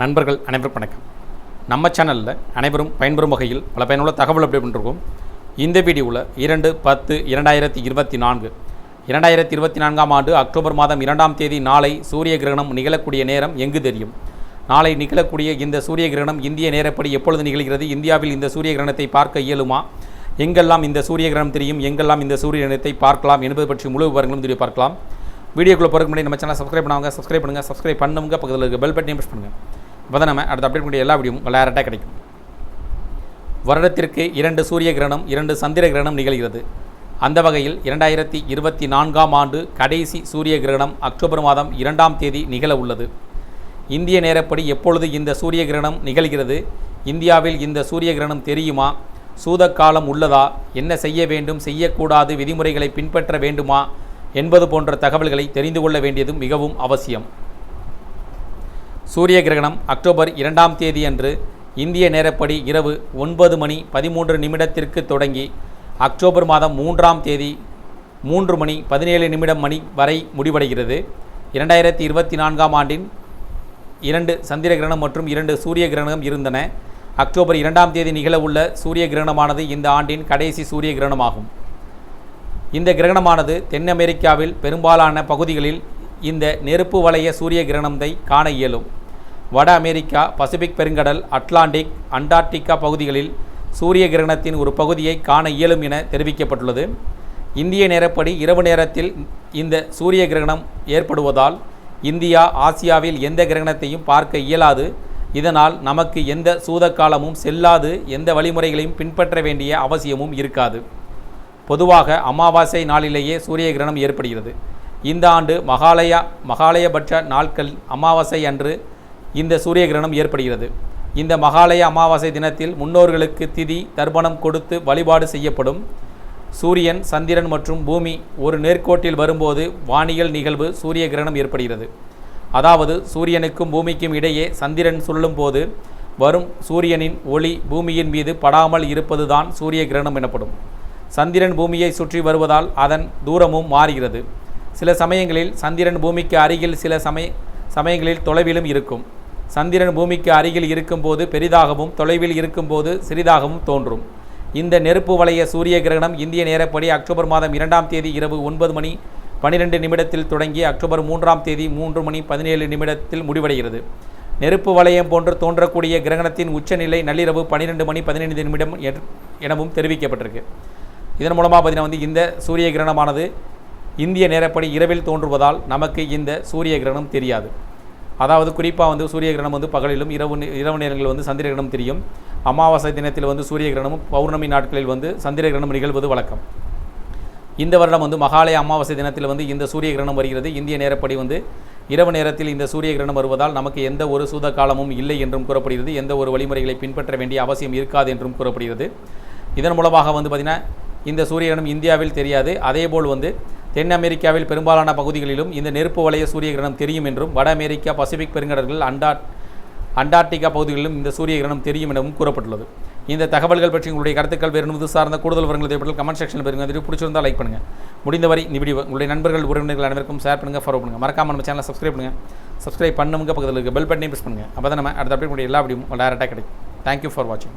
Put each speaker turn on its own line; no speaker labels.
நண்பர்கள் அனைவருக்கும் வணக்கம். நம்ம சேனலில் அனைவரும் பயன்பெறும் வகையில் பல பயனுள்ள தகவல் அப்படி பண்ணிருக்கோம். இந்த வீடியோவில் இரண்டு பத்து இரண்டாயிரத்தி இருபத்தி நான்கு. இரண்டாயிரத்தி இருபத்தி நான்காம் ஆண்டு அக்டோபர் மாதம் இரண்டாம் தேதி நாளை சூரிய கிரகணம் நிகழக்கூடிய நேரம் எங்கு தெரியும்? நாளை நிகழக்கூடிய இந்த சூரிய கிரகணம் இந்திய நேரப்படி எப்பொழுது நிகழ்கிறது? இந்தியாவில் இந்த சூரிய கிரகணத்தை பார்க்க இயலுமா? எங்கெல்லாம் இந்த சூரிய கிரகணம் தெரியும்? எங்கெல்லாம் இந்த சூரிய கிரகணத்தை பார்க்கலாம் என்பது பற்றி முழு விவரங்களும் தெரிய பார்க்கலாம். வீடியோக்குள்ளே போகிறதுக்கு முன்னாடி நம்ம சேனல் சப்ஸ்கிரைப் பண்ணுவாங்க சப்ஸ்கிரைப் பண்ணுங்கள் சப்ஸ்கிரைப் பண்ணுங்க. பக்கத்தில் இருக்க பெல் பட்டனையும் ப்ரெஸ் பண்ணுங்கள் இப்போ தான் நம்ம அடுத்த அப்டேட் பண்ணி எல்லா வீடியோவும் விளையாட்டாக கிடைக்கும். வருடத்திற்கு இரண்டு சூரிய கிரகணம் இரண்டு சந்திர கிரகணம் நிகழ்கிறது. அந்த வகையில் இரண்டாயிரத்தி இருபத்தி நான்காம் ஆண்டு கடைசி சூரிய கிரகணம் அக்டோபர் மாதம் இரண்டாம் தேதி நிகழ உள்ளது. இந்திய நேரப்படி எப்பொழுது இந்த சூரிய கிரகணம் நிகழ்கிறது? இந்தியாவில் இந்த சூரிய கிரகணம் தெரியுமா? சூதக்காலம் உள்ளதா? என்ன செய்ய வேண்டும்? செய்யக்கூடாது விதிமுறைகளை பின்பற்ற வேண்டுமா? என்பது போன்ற தகவல்களை தெரிந்து கொள்ள வேண்டியது மிகவும் அவசியம். சூரிய கிரகணம் அக்டோபர் இரண்டாம் தேதி அன்று இந்திய நேரப்படி இரவு ஒன்பது மணி பதிமூன்று நிமிடத்திற்கு தொடங்கி அக்டோபர் மாதம் மூன்றாம் தேதி மூன்று மணி பதினேழு நிமிடம் மணி வரை முடிவடைகிறது. இரண்டாயிரத்தி இருபத்தி நான்காம் ஆண்டின் இரண்டு சந்திர கிரகணம் மற்றும் இரண்டு சூரிய கிரகணம் இருந்தன. அக்டோபர் இரண்டாம் தேதி நிகழவுள்ள சூரிய கிரகணமானது இந்த ஆண்டின் கடைசி சூரிய கிரகணமாகும். இந்த கிரகணமானது தென் அமெரிக்காவில் பெரும்பாலான பகுதிகளில் இந்த நெருப்பு வளைய சூரிய கிரகணத்தை காண இயலும். வட அமெரிக்கா பசிபிக் பெருங்கடல் அட்லாண்டிக் அண்டார்டிகா பகுதிகளில் சூரிய கிரகணத்தின் ஒரு பகுதியை காண இயலும் என தெரிவிக்கப்பட்டுள்ளது. இந்திய நேரப்படி இரவு நேரத்தில் இந்த சூரிய கிரகணம் ஏற்படுவதால் இந்தியா ஆசியாவில் எந்த கிரகணத்தையும் பார்க்க இயலாது. இதனால் நமக்கு எந்த சூதக்காலமும் செல்லாது எந்த வழிமுறைகளையும் பின்பற்ற வேண்டிய அவசியமும் இருக்காது. பொதுவாக அமாவாசை நாளிலேயே சூரிய கிரகணம் ஏற்படுகிறது. இந்த ஆண்டு மகாலயா மகாலயபட்ச நாட்கள் அமாவாசை அன்று இந்த சூரிய கிரகணம் ஏற்படுகிறது. இந்த மகாலய அமாவாசை தினத்தில் முன்னோர்களுக்கு திதி தர்ப்பணம் கொடுத்து வழிபாடு செய்யப்படும். சூரியன் சந்திரன் மற்றும் பூமி ஒரு நேர்கோட்டில் வரும்போது வானியல் நிகழ்வு சூரிய கிரகணம் ஏற்படுகிறது. அதாவது சூரியனுக்கும் பூமிக்கும் இடையே சந்திரன் சுழலும் போது வரும் சூரியனின் ஒளி பூமியின் மீது படாமல் இருப்பதுதான் சூரிய கிரகணம் எனப்படும். சந்திரன் பூமியை சுற்றி வருவதால் அதன் தூரமும் மாறுகிறது. சில சமயங்களில் சந்திரன் பூமிக்கு அருகில் சில சமய சமயங்களில் தொலைவிலும் இருக்கும். சந்திரன் பூமிக்கு அருகில் இருக்கும்போது பெரிதாகவும் தொலைவில் இருக்கும்போது சிறிதாகவும் தோன்றும். இந்த நெருப்பு வளைய சூரிய கிரகணம் இந்திய நேரப்படி அக்டோபர் மாதம் இரண்டாம் தேதி இரவு ஒன்பது மணி பன்னிரெண்டு நிமிடத்தில் தொடங்கி அக்டோபர் மூன்றாம் தேதி மூன்று மணி பதினேழு நிமிடத்தில் முடிவடைகிறது. நெருப்பு வளையம் போன்று தோன்றக்கூடிய கிரகணத்தின் உச்சநிலை நள்ளிரவு பன்னிரெண்டு மணி பதினைந்து நிமிடம் எனவும் தெரிவிக்கப்பட்டிருக்கு. இதன் மூலமாக பார்த்தீங்கன்னா வந்து இந்த சூரிய கிரகணமானது இந்திய நேரப்படி இரவில் தோன்றுவதால் நமக்கு இந்த சூரிய கிரகணம் தெரியாது. அதாவது குறிப்பாக வந்து சூரிய கிரகணம் வந்து பகலிலும் இரவு இரவு நேரங்களில் வந்து சந்திர கிரகணம் தெரியும். அமாவாசை தினத்தில் வந்து சூரிய கிரகணமும் பௌர்ணமி நாட்களில் வந்து சந்திர கிரகணம் நிகழ்வது வழக்கம். இந்த வருடம் வந்து மகாலய அமாவாசை தினத்தில் வந்து இந்த சூரிய கிரகணம் வருகிறது. இந்திய நேரப்படி வந்து இரவு நேரத்தில் இந்த சூரிய கிரகணம் வருவதால் நமக்கு எந்த ஒரு சூத காலமும் இல்லை என்றும் கூறப்படுகிறது. எந்த ஒரு வழிமுறைகளை பின்பற்ற வேண்டிய அவசியம் இருக்காது என்றும் கூறப்படுகிறது. இதன் மூலமாக வந்து பார்த்திங்கன்னா இந்த சூரிய கிரகணம் இந்தியாவில் தெரியாது. அதேபோல் வந்து தென் அமெரிக்காவில் பெரும்பாலான பகுதிகளிலும் இந்த நெருப்பு வளைய சூரிய கிரகணம் தெரியும் என்றும் வட அமெரிக்கா பசிபிக் பெருங்கடல்கள் அண்டா அண்டார்டிகா பகுதிகளிலும் இந்த சூரிய கிரகணம் தெரியும் எனவும் கூறப்பட்டுள்ளது. இந்த தகவல்கள் பற்றி உங்களுடைய கருத்துக்கள் வேறு இது சார்ந்த கூடுதல் விவரங்கள் தேவைப்பட்டால் கமெண்ட் செக்ஷனில் பெருங்க அது பிடிச்சிருந்தால் லைக் பண்ணுங்கள் முடிந்தவரை இந்த வீடியோ உங்களுடைய நண்பர்கள் உறவினர்கள் அனைவருக்கும் ஷேர் பண்ணுங்கள் ஃபாலோ பண்ணுங்கள் மறக்காமல் நம்ம சேனலை சப்ஸ்கிரைப் பண்ணுங்கள் சப்ஸ்கிரைப் பண்ணுங்க பக்கத்தில் இருக்க பெல் பட்டனையும் ப்ரெஸ் பண்ணுங்கள் அப்போ தான் நம்ம அடுத்த அப்படியே எல்லா வீடியோ டேரெக்டாக கிடைக்கும். தேங்க்யூ ஃபார் வாட்சிங்